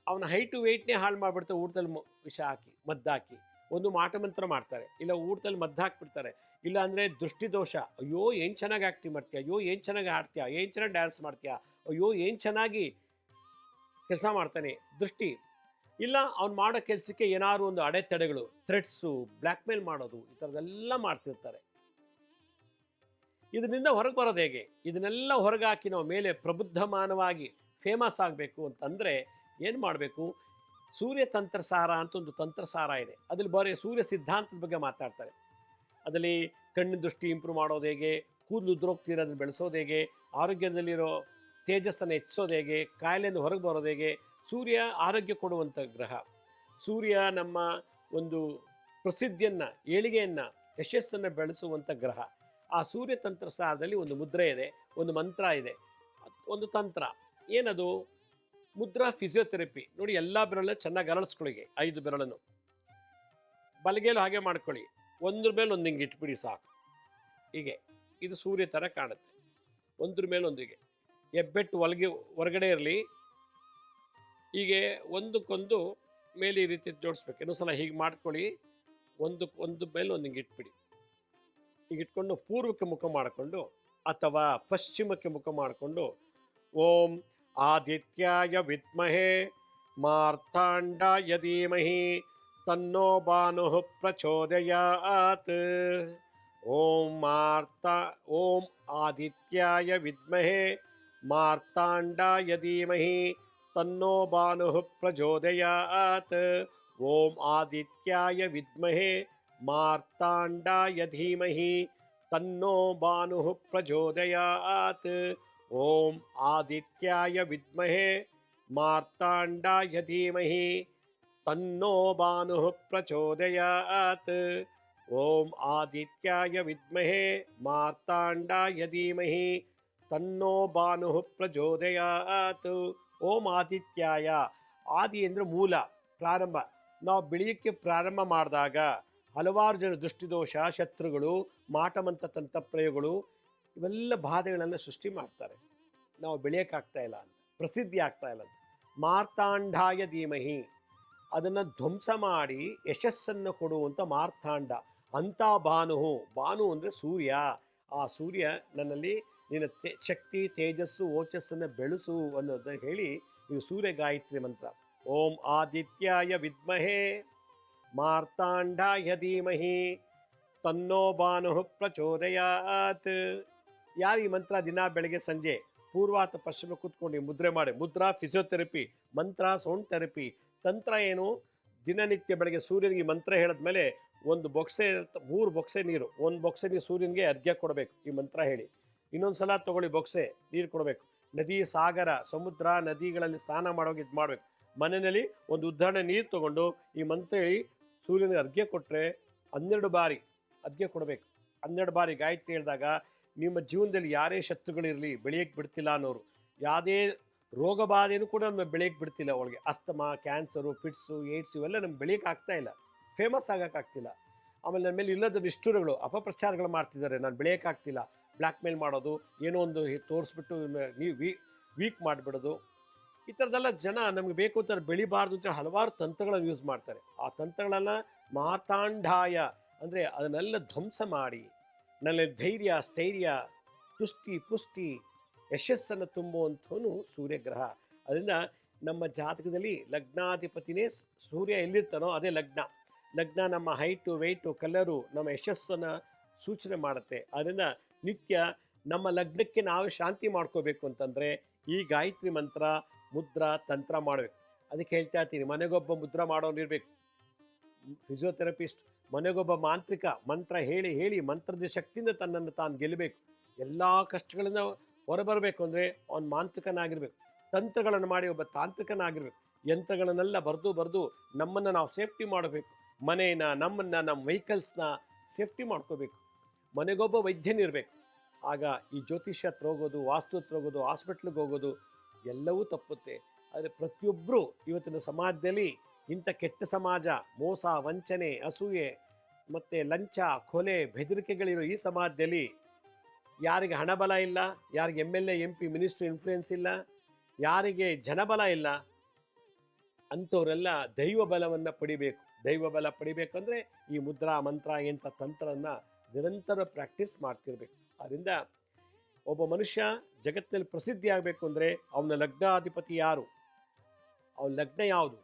ಅವನ ಹೈಟು ವೆಯ್ಟ್ನೇ ಹಾಳು ಮಾಡಿಬಿಡ್ತಾರೆ ಊಟದಲ್ಲಿ ವಿಷ ಹಾಕಿ, ಮದ್ದು ಹಾಕಿ. ಒಂದು ಮಾಟಮಂತ್ರ ಮಾಡ್ತಾರೆ. ಇಲ್ಲ ಊಟದಲ್ಲಿ ಮದ್ದು ಹಾಕ್ಬಿಡ್ತಾರೆ. ಇಲ್ಲ ಅಂದರೆ ದೃಷ್ಟಿದೋಷ. ಅಯ್ಯೋ, ಏನು ಚೆನ್ನಾಗಿ ಆ್ಯಕ್ಟಿಂಗ್ ಮಾಡ್ತೀಯ? ಅಯ್ಯೋ, ಏನು ಚೆನ್ನಾಗಿ ಆಡ್ತೀಯ ಏನು ಚೆನ್ನಾಗಿ ಡ್ಯಾನ್ಸ್ ಮಾಡ್ತೀಯ? ಅಯ್ಯೋ, ಏನು ಚೆನ್ನಾಗಿ ಕೆಲಸ ಮಾಡ್ತಾನೆ? ದೃಷ್ಟಿ. ಇಲ್ಲ, ಅವ್ನು ಮಾಡೋ ಕೆಲಸಕ್ಕೆ ಏನಾದ್ರು ಒಂದು ಅಡೆತಡೆಗಳು ಥ್ರೆಟ್ಸು ಬ್ಲ್ಯಾಕ್ಮೇಲ್ ಮಾಡೋದು, ಈ ಥರದ್ದೆಲ್ಲ ಮಾಡ್ತಿರ್ತಾರೆ. ಇದರಿಂದ ಹೊರಗೆ ಬರೋದು ಹೇಗೆ? ಇದನ್ನೆಲ್ಲ ಹೊರಗಾಕಿ ನಾವು ಮೇಲೆ ಪ್ರಬುದ್ಧಮಾನವಾಗಿ ಫೇಮಸ್ ಆಗಬೇಕು ಅಂತಂದರೆ ಏನು ಮಾಡಬೇಕು? ಸೂರ್ಯ ತಂತ್ರಸಾರ ಅಂತ ಒಂದು ತಂತ್ರಸಾರ ಇದೆ. ಅದ್ರಲ್ಲಿ ಬರೀ ಸೂರ್ಯ ಸಿದ್ಧಾಂತದ ಬಗ್ಗೆ ಮಾತಾಡ್ತಾರೆ. ಅದರಲ್ಲಿ ಕಣ್ಣಿನ ದೃಷ್ಟಿ ಇಂಪ್ರೂವ್ ಮಾಡೋದು ಹೇಗೆ, ಕೂದಲು ಉದ್ರೋಗ್ತಿರೋದನ್ನ ಬೆಳೆಸೋದು ಹೇಗೆ, ಆರೋಗ್ಯದಲ್ಲಿರೋ ತೇಜಸ್ಸನ್ನು ಹೆಚ್ಚಿಸೋದು ಹೇಗೆ, ಕಾಯಿಲೆಯಿಂದ ಹೊರಗೆ ಬರೋದು ಹೇಗೆ, ಸೂರ್ಯ ಆರೋಗ್ಯ ಕೊಡುವಂಥ ಗ್ರಹ. ಸೂರ್ಯ ನಮ್ಮ ಒಂದು ಪ್ರಸಿದ್ಧಿಯನ್ನು, ಏಳಿಗೆಯನ್ನು, ಯಶಸ್ಸನ್ನು ಬೆಳೆಸುವಂಥ ಗ್ರಹ. ಆ ಸೂರ್ಯ ತಂತ್ರ ಸಾರದಲ್ಲಿ ಒಂದು ಮುದ್ರೆ ಇದೆ, ಒಂದು ಮಂತ್ರ ಇದೆ, ಒಂದು ತಂತ್ರ. ಏನದು? ಮುದ್ರಾ ಫಿಸಿಯೋಥೆರಪಿ ನೋಡಿ, ಎಲ್ಲ ಬೆರಳು ಚೆನ್ನಾಗಿ ಅರಳಿಸ್ಕೊಳ್ಳಿ ಐದು ಬೆರಳನ್ನು. ಬಲಗೇಲು ಹಾಗೆ ಮಾಡ್ಕೊಳ್ಳಿ. ಒಂದ್ರ ಮೇಲೆ ಒಂದು ಹಿಂಗೆ ಇಟ್ಬಿಡಿ ಸಾಕು. ಹೀಗೆ. ಇದು ಸೂರ್ಯ ಥರ ಕಾಣುತ್ತೆ. ಒಂದ್ರ ಮೇಲೆ ಒಂದು ಹೀಗೆ. ಹೆಬ್ಬೆಟ್ಟು ಒಳಗೆ ಹೊರಗಡೆ ಇರಲಿ. ಹೀಗೆ ಒಂದಕ್ಕೊಂದು ಮೇಲೆ ಈ ರೀತಿ ಜೋಡಿಸ್ಬೇಕು. ಇನ್ನೊಂದು ಸಲ ಹೀಗೆ ಮಾಡ್ಕೊಳ್ಳಿ. ಒಂದು ಒಂದು ಮೇಲೆ ಒಂದು ಹಿಂಗೆ ಇಟ್ಬಿಡಿ. ಹೀಗೆ ಇಟ್ಕೊಂಡು ಪೂರ್ವಕ್ಕೆ ಮುಖ ಮಾಡಿಕೊಂಡು ಅಥವಾ ಪಶ್ಚಿಮಕ್ಕೆ ಮುಖ ಮಾಡಿಕೊಂಡು ಓಂ ಆದಿತ್ಯಾಯ ವಿದ್ಮಹೇ ಮಾರ್ತಾಂಡಾಯ ಧೀಮಹಿ ತನ್ನೋ ಭಾನು ಪ್ರಚೋದಯಾತ್ ಓಂ ಮಾರ್ತಾ ಓಂ ಆದಿತ್ಯಾಯ ವಿದ್ಮಹೇ ಮಾರ್ತಾಂಡಾಯ ಧೀಮಹಿ ತನ್ನೋ ಭಾನು ಪ್ರಚೋದಯಾತ್ ಓಂ ಆದಿತ್ಯಾಯ ವಿದ್ಮಹೇ ಮಾರ್ತಾಂಡಾಯ ಧೀಮಹಿ ತನ್ನೋ ಭಾನು ಪ್ರಚೋದಯಾತ್ ಓಂ ಆದಿತ್ಯಾಯ ವಿದ್ಮಹೇ ಮಾರ್ತಾಂಡಾಯ ಧೀಮಹಿ ತನ್ನೋ ಭಾನು ಪ್ರಚೋದಯಾತ್ ಓಂ ಆದಿತ್ಯಾಯ ವಿದ್ಮಹೇ ಮಾರ್ತಾಂಡಾಯ ಧೀಮಹಿ ತನ್ನೋ ಭಾನು ಪ್ರಚೋದಯಾತ್ ಓಂ ಆದಿತ್ಯಾಯ ಆದಿ ಅಂದರೆ ಮೂಲ, ಪ್ರಾರಂಭ। ನಾವು ಬೆಳೆಯಕ್ಕೆ ಪ್ರಾರಂಭ ಮಾಡಿದಾಗ ಹಲವಾರು ಜನ ದೃಷ್ಟಿದೋಷ, ಶತ್ರುಗಳು ಮಾಟಮಂತ ತಂತ್ರಪ್ರಯೋಗಗಳು ಇವೆಲ್ಲ ಬಾಧೆಗಳನ್ನು ಸೃಷ್ಟಿ ಮಾಡ್ತಾರೆ. ನಾವು ಬೆಳೆಯೋಕ್ಕಾಗ್ತಾ ಇಲ್ಲ ಪ್ರಸಿದ್ಧಿ ಆಗ್ತಾ ಇಲ್ಲ ಅಂತ. ಮಾರ್ತಾಂಡಾಯ ಧೀಮಹಿ. ಅದನ್ನು ಧ್ವಂಸ ಮಾಡಿ ಯಶಸ್ಸನ್ನು ಕೊಡುವಂಥ ಮಾರ್ತಾಂಡ. ಅಂಥ ಭಾನು ಭಾನು ಅಂದರೆ ಸೂರ್ಯ. ಆ ಸೂರ್ಯ ನನ್ನಲ್ಲಿ ನಿನ್ನ ತೆ, ಶಕ್ತಿ, ತೇಜಸ್ಸು, ಓಚಸ್ಸನ್ನು ಬೆಳೆಸು ಅನ್ನೋದನ್ನು ಹೇಳಿ ಇದು ಸೂರ್ಯ ಗಾಯತ್ರಿ ಮಂತ್ರ. ಓಂ ಆದಿತ್ಯಾಯ ವಿದ್ಮಹೇ. ಮಾರ್ತಾಂಡಾಯ ಧೀಮಹಿ. ತನ್ನೋ ಭಾನು ಪ್ರಚೋದಯಾತ್. ಯಾರು ಈ ಮಂತ್ರ ದಿನ ಬೆಳಗ್ಗೆ ಸಂಜೆ ಪೂರ್ವಾತ ಪಶ್ಚಿಮ ಕೂತ್ಕೊಂಡು ಮುದ್ರೆ ಮಾಡಿ. ಮುದ್ರಾ, ಫಿಸಿಯೋಥೆರಪಿ. ಮಂತ್ರ, ಸೌಂಡ್ ಥೆರಪಿ. ತಂತ್ರ ಏನು? ದಿನನಿತ್ಯ ಬೆಳಗ್ಗೆ ಸೂರ್ಯನಿಗೆ ಮಂತ್ರ ಹೇಳಿದ ಮೇಲೆ ಒಂದು ಬೊಕ್ಸೆ ಮೂರು ಬೊಕ್ಸೆ ನೀರು, ಒಂದು ಬೊಕ್ಸೆ ನೀರು ಸೂರ್ಯನಿಗೆ ಅರ್ಘ್ಯ ಕೊಡಬೇಕು, ಈ ಮಂತ್ರ ಹೇಳಿ. ಇನ್ನೊಂದು ಸಲ ತಗೊಳ್ಳಿ ಬೊಕ್ಸೆ, ನೀರು ಕೊಡಬೇಕು. ನದಿ, ಸಾಗರ, ಸಮುದ್ರ, ನದಿಗಳಲ್ಲಿ ಸ್ನಾನ ಮಾಡೋಗಿ ಇದು ಮಾಡಬೇಕು. ಮನೆಯಲ್ಲಿ ಒಂದು ಉದಾಹರಣೆ ನೀರು ತಗೊಂಡು ಈ ಮಂತ್ರ ಹೇಳಿ ಸೂರ್ಯನಿಗೆ ಅರ್ಘ್ಯ ಕೊಟ್ಟರೆ ಹನ್ನೆರಡು ಬಾರಿ ಅರ್ಘ್ಯ ಕೊಡಬೇಕು. ಹನ್ನೆರಡು ಬಾರಿ ಗಾಯತ್ರಿ ಹೇಳಿದಾಗ ನಿಮ್ಮ ಜೀವನದಲ್ಲಿ ಯಾರೇ ಶತ್ರುಗಳಿರಲಿ ಬೆಳೆಯಕ್ಕೆ ಬಿಡ್ತಿಲ್ಲ ಅನ್ನೋರು, ಯಾವುದೇ ರೋಗ ಬಾಧೆನೂ ಕೂಡ ನಮ್ಮ ಬೆಳೆಯಕ್ಕೆ ಬಿಡ್ತಿಲ್ಲ ಅವಳಿಗೆ. ಅಸ್ತಮಾ, ಕ್ಯಾನ್ಸರು, ಪಿಟ್ಸು, ಏಡ್ಸ್ ಇವೆಲ್ಲ ನಮ್ಗೆ ಬೆಳೆಯಕ್ಕೆ ಆಗ್ತಾ ಇಲ್ಲ. ಫೇಮಸ್ ಆಗೋಕ್ಕಾಗ್ತಿಲ್ಲ ಆಮೇಲೆ ನನ್ನ ಮೇಲೆ ಇಲ್ಲದ ನಿಷ್ಠುರಗಳು ಅಪಪ್ರಚಾರಗಳು ಮಾಡ್ತಿದ್ದಾರೆ. ನಾನು ಬೆಳೆಯೋಕ್ಕಾಗ್ತಿಲ್ಲ ಬ್ಲ್ಯಾಕ್ ಮೇಲ್ ಮಾಡೋದು, ಏನೋ ಒಂದು ತೋರಿಸ್ಬಿಟ್ಟು ನೀವು ವೀಕ್ ಮಾಡಿಬಿಡೋದು. ಈ ಥರದ್ದೆಲ್ಲ ಜನ ನಮಗೆ ಬೇಕು ಅಂತ ಬೆಳಿಬಾರ್ದು ಅಂತ ಹಲವಾರು ತಂತ್ರಗಳನ್ನು ಯೂಸ್ ಮಾಡ್ತಾರೆ. ಆ ತಂತ್ರಗಳನ್ನು ಮಾತಾಂಡಾಯ, ಅಂದರೆ ಅದನ್ನೆಲ್ಲ ಧ್ವಂಸ ಮಾಡಿ, ನನ್ನಲ್ಲಿ ಧೈರ್ಯ, ಸ್ಥೈರ್ಯ, ತುಷ್ಟಿ, ಪುಷ್ಟಿ ಯಶಸ್ಸನ್ನು ತುಂಬುವಂಥವನು ಸೂರ್ಯಗ್ರಹ. ಅದರಿಂದ ನಮ್ಮ ಜಾತಕದಲ್ಲಿ ಲಗ್ನಾಧಿಪತಿನೇ ಸೂರ್ಯ ಎಲ್ಲಿರ್ತಾನೋ ಅದೇ ಲಗ್ನ. ಲಗ್ನ ನಮ್ಮ ಹೈಟು, ವೆಯ್ಟು, ಕಲರು ನಮ್ಮ ಯಶಸ್ಸನ್ನು ಸೂಚನೆ ಮಾಡುತ್ತೆ. ಅದರಿಂದ ನಿತ್ಯ ನಮ್ಮ ಲಗ್ನಕ್ಕೆ ನಾವು ಶಾಂತಿ ಮಾಡ್ಕೋಬೇಕು ಅಂತಂದರೆ ಈ ಗಾಯತ್ರಿ ಮಂತ್ರ, ಮುದ್ರ, ತಂತ್ರ ಮಾಡಬೇಕು. ಅದಕ್ಕೆ ಹೇಳ್ತಾ ಇರ್ತೀನಿ, ಮನೆಗೊಬ್ಬ ಮುದ್ರ ಮಾಡೋನು ಇರಬೇಕು. ಫಿಸಿಯೋಥೆರಪಿಸ್ಟ್, ಮನೆಗೊಬ್ಬ ಮಾಂತ್ರಿಕ, ಮಂತ್ರ ಹೇಳಿ ಹೇಳಿ, ಮಂತ್ರದ ಶಕ್ತಿಯಿಂದ ತನ್ನನ್ನು ತಾನು ಗೆಲ್ಲಬೇಕು. ಎಲ್ಲ ಕಷ್ಟಗಳಿಂದ ಹೊರಬರಬೇಕು ಅಂದರೆ ಅವನು ಮಾಂತ್ರಿಕನಾಗಿರ್ಬೇಕು. ತಂತ್ರಗಳನ್ನು ಮಾಡಿ ಒಬ್ಬ ತಾಂತ್ರಿಕನಾಗಿರ್ಬೇಕು. ಯಂತ್ರಗಳನ್ನೆಲ್ಲ ಬರೆದು ಬರೆದು ನಮ್ಮನ್ನು ನಾವು ಸೇಫ್ಟಿ ಮಾಡಬೇಕು. ಮನೆಯನ್ನ, ನಮ್ಮನ್ನು, ನಮ್ಮ ವೆಹಿಕಲ್ಸ್ನ ಸೇಫ್ಟಿ ಮಾಡ್ಕೋಬೇಕು. ಮನೆಗೊಬ್ಬ ವೈದ್ಯನಿರಬೇಕು. ಆಗ ಈ ಜ್ಯೋತಿಷ್ಯ ಹತ್ರ ಹೋಗೋದು ವಾಸ್ತು ಹತ್ರ ಹೋಗೋದು ಹಾಸ್ಪಿಟ್ಲಿಗೆ ಹೋಗೋದು ಎಲ್ಲವೂ ತಪ್ಪುತ್ತೆ. ಆದರೆ ಪ್ರತಿಯೊಬ್ಬರು ಇವತ್ತಿನ ಸಮಾಜದಲ್ಲಿ ಇಂಥ ಕೆಟ್ಟ ಸಮಾಜ, ಮೋಸ, ವಂಚನೆ, ಅಸೂಯೆ ಮತ್ತು ಲಂಚ, ಕೊಲೆ, ಬೆದರಿಕೆಗಳಿರೋ ಈ ಸಮಾಜದಲ್ಲಿ ಯಾರಿಗೆ ಹಣಬಲ ಇಲ್ಲ, ಯಾರಿಗೆ M L A M P minister influence ಇಲ್ಲ, ಯಾರಿಗೆ ಜನಬಲ ಇಲ್ಲ, ಅಂಥವರೆಲ್ಲ ದೈವ ಬಲವನ್ನು ಪಡಿಬೇಕು. ದೈವ ಬಲ ಪಡಿಬೇಕಂದ್ರೆ ಈ ಮುದ್ರಾ, ಮಂತ್ರ, ಎಂಥ ತಂತ್ರವನ್ನು ನಿರಂತರ ಪ್ರಾಕ್ಟೀಸ್ ಮಾಡ್ತಿರ್ಬೇಕು. ಅದರಿಂದ ಒಬ್ಬ ಮನುಷ್ಯ ಜಗತ್ತಿನಲ್ಲಿ ಪ್ರಸಿದ್ಧಿ ಆಗಬೇಕು ಅಂದರೆ ಅವನ ಲಗ್ನಾಧಿಪತಿ ಯಾರು? ಅವನ ಲಗ್ನ ಯಾವುದು?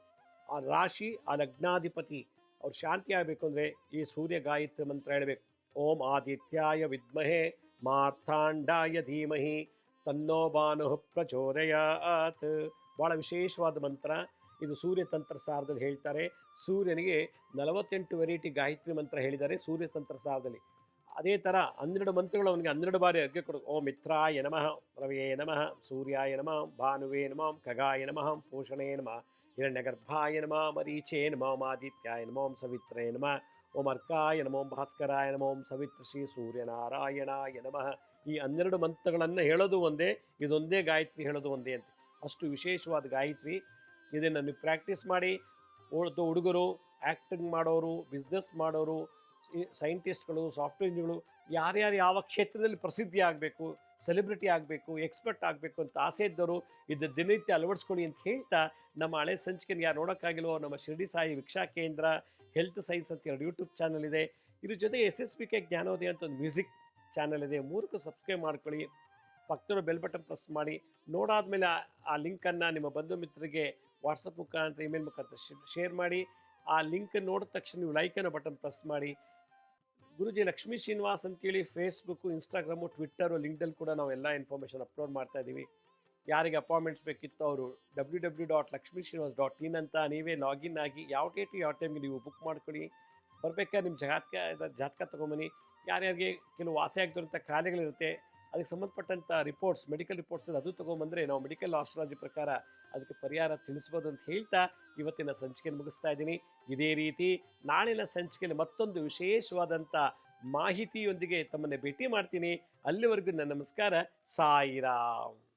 ಆ ರಾಶಿ, ಆ ಲಗ್ನಾಧಿಪತಿ. ಅವ್ರು ಶಾಂತಿ ಆಗಬೇಕು ಅಂದರೆ ಈ ಸೂರ್ಯ ಗಾಯತ್ರಿ ಮಂತ್ರ ಹೇಳಬೇಕು. ಓಂ ಆದಿತ್ಯಾಯ ವಿದ್ಮಹೆ ಮಾರ್ಥಾಂಡಾಯ ಧೀಮಹಿ, ತನ್ನೋ ಬಾನು ಪ್ರಚೋದಯಾತ್. ಭಾಳ ವಿಶೇಷವಾದ ಮಂತ್ರ. ಇದು ಸೂರ್ಯತಂತ್ರ ಸಾರದಲ್ಲಿ ಹೇಳ್ತಾರೆ. ಸೂರ್ಯನಿಗೆ ನಲವತ್ತೆಂಟು ವೆರೈಟಿ ಗಾಯತ್ರಿ ಮಂತ್ರ ಹೇಳಿದ್ದಾರೆ ಸೂರ್ಯತಂತ್ರ ಸಾರದಲ್ಲಿ. ಅದೇ ಥರ ಹನ್ನೆರಡು ಮಂತ್ರಗಳು ಅವನಿಗೆ ಹನ್ನೆರಡು ಬಾರಿ ಅರ್ಘ್ಯ ಕೊಡು ಓ ಮಿತ್ರಾಯ ನಮಃ, ರವಿಯೇ ನಮಃ, ಸೂರ್ಯಾಯ ನಮಃ, ಭಾನುವೇ ನಮಃ, ಖಗಾಯ ನಮಃ, ಪೋಷಣೇ ನಮಃ, ಹಿರಣ್ಯಗರ್ಭಾಯ ನಮಃ, ಮರೀಚೇ ನಮಃ ಆದಿತ್ಯಾಯ ನಮಃ ಸವಿತ್ರೇ ನಮಃ. ಓಂ ಅರ್ಕಾಯ ನಮೋಂ ಭಾಸ್ಕರಾಯ ನಮೋಂ ಸವಿತ್ರ ಶ್ರೀ ಸೂರ್ಯನಾರಾಯಣಾಯ ನಮಃ. ಈ ಹನ್ನೆರಡು ಮಂತ್ರಗಳನ್ನು ಹೇಳೋದು ಒಂದೇ, ಇದೊಂದೇ ಗಾಯತ್ರಿ ಹೇಳೋದು ಒಂದೇ ಅಂತ. ಅಷ್ಟು ವಿಶೇಷವಾದ ಗಾಯತ್ರಿ. ಇದನ್ನು ನೀವು ಪ್ರಾಕ್ಟೀಸ್ ಮಾಡಿ. ಹುಡುಗರು ಆ್ಯಕ್ಟಿಂಗ್ ಮಾಡೋರು ಬಿಸ್ನೆಸ್ ಮಾಡೋರು ಸೈಂಟಿಸ್ಟ್ಗಳು ಸಾಫ್ಟ್ವೇರ್ ಇಂಜಿನಿಯರ್ಗಳು ಯಾರ್ಯಾರು ಯಾವ ಕ್ಷೇತ್ರದಲ್ಲಿ ಪ್ರಸಿದ್ಧಿ ಆಗಬೇಕು ಸೆಲೆಬ್ರಿಟಿ ಆಗಬೇಕು ಎಕ್ಸ್ಪರ್ಟ್ ಆಗಬೇಕು ಅಂತ ಆಸೆ ಇದ್ದವರು ಇದು ದಿನನಿತ್ಯ ಅಳವಡಿಸ್ಕೊಳ್ಳಿ ಅಂತ ಹೇಳ್ತಾ ನಮ್ಮ ಹಳೆ ಸಂಚಿಕೆನ ಯಾರು ನೋಡೋಕ್ಕಾಗಿಲ್ವೋ, ನಮ್ಮ ಶಿರಡಿ ಸಾಯಿ ವಿಕ್ಷಾ ಕೇಂದ್ರ ಹೆಲ್ತ್ ಸೈನ್ಸ್ ಅಂತ ಎರಡು ಯೂಟ್ಯೂಬ್ ಚಾನಲ್ ಇದೆ. ಇದ್ರ ಜೊತೆ ಎಸ್ ಎಸ್ ಪಿ ಕೆ ಜ್ಞಾನೋದಯ ಅಂತ ಒಂದು ಮ್ಯೂಸಿಕ್ ಚಾನಲ್ ಇದೆ. ಮೂರಕ್ಕೂ ಸಬ್ಸ್ಕ್ರೈಬ್ ಮಾಡ್ಕೊಳ್ಳಿ. ಪಕ್ಕದ ಬೆಲ್ ಬಟನ್ ಪ್ರೆಸ್ ಮಾಡಿ. ನೋಡಾದ್ಮೇಲೆ ಆ ಲಿಂಕನ್ನು ನಿಮ್ಮ ಬಂಧು ಮಿತ್ರರಿಗೆ ವಾಟ್ಸಪ್ ಮುಖಾಂತರ, ಇಮೇಲ್ ಮುಖಾಂತರ ಶೇರ್ ಮಾಡಿ. ಆ ಲಿಂಕ್ ನೋಡಿದ ತಕ್ಷಣ ನೀವು ಲೈಕ್ ಅನ್ನೋ ಬಟನ್ ಪ್ರೆಸ್ ಮಾಡಿ. ಗುರುಜಿ ಲಕ್ಷ್ಮೀ ಶ್ರೀನಿವಾಸ್ ಅಂತೇಳಿ ಫೇಸ್ಬುಕ್ಕು ಇನ್ಸ್ಟಾಗ್ರಾಮು ಟ್ವಿಟ್ಟರು ಲಿಂಕ್ಡಲ್ಲಿ ಕೂಡ ನಾವು ಎಲ್ಲ ಇನ್ಫಾರ್ಮೇಷನ್ ಅಪ್ಲೋಡ್ ಮಾಡ್ತಾ ಇದ್ದೀವಿ. ಯಾರಿಗೆ ಅಪಾಯಿಂಟ್ಮೆಂಟ್ಸ್ ಬೇಕಿತ್ತು ಅವರು W W dot Lakshmi Srinivas dot in ಅಂತ ನೀವೇ ಲಾಗಿನ್ ಆಗಿ ಯಾವ ಡೇಟು ಯಾವ ಟೈಮ್ಗೆ ನೀವು ಬುಕ್ ಮಾಡ್ಕೊಳ್ಳಿ. ಬರಬೇಕಾದ್ರೆ ನಿಮ್ಮ ಜಾತಕ ಜಾತಕ ತೊಗೊಂಬನ್ನಿ. ಯಾರ್ಯಾರಿಗೆ ಕೆಲವು ವಾಸಿ ಆಗ್ತಿರೋಂಥ ಕಾಯಿಲೆಗಳಿರುತ್ತೆ ಅದಕ್ಕೆ ಸಂಬಂಧಪಟ್ಟಂಥ ರಿಪೋರ್ಟ್ಸ್ ಮೆಡಿಕಲ್ ರಿಪೋರ್ಟ್ಸ್ ಅದು ತೊಗೊಂಬಂದರೆ ನಾವು ಮೆಡಿಕಲ್ ಆಸ್ಟ್ರಾಲಜಿ ಪ್ರಕಾರ ಅದಕ್ಕೆ ಪರಿಹಾರ ತಿಳಿಸ್ಬೋದು ಅಂತ ಹೇಳ್ತಾ ಇವತ್ತಿನ ಸಂಚಿಕೆಯನ್ನು ಮುಗಿಸ್ತಾ ಇದ್ದೀನಿ. ಇದೇ ರೀತಿ ನಾಳಿನ ಸಂಚಿಕೆಯಲ್ಲಿ ಮತ್ತೊಂದು ವಿಶೇಷವಾದಂಥ ಮಾಹಿತಿಯೊಂದಿಗೆ ತಮ್ಮನ್ನು ಭೇಟಿ ಮಾಡ್ತೀನಿ. ಅಲ್ಲಿವರೆಗೂ ನನ್ನ ನಮಸ್ಕಾರ. ಸಾಯಿರಾಮ್.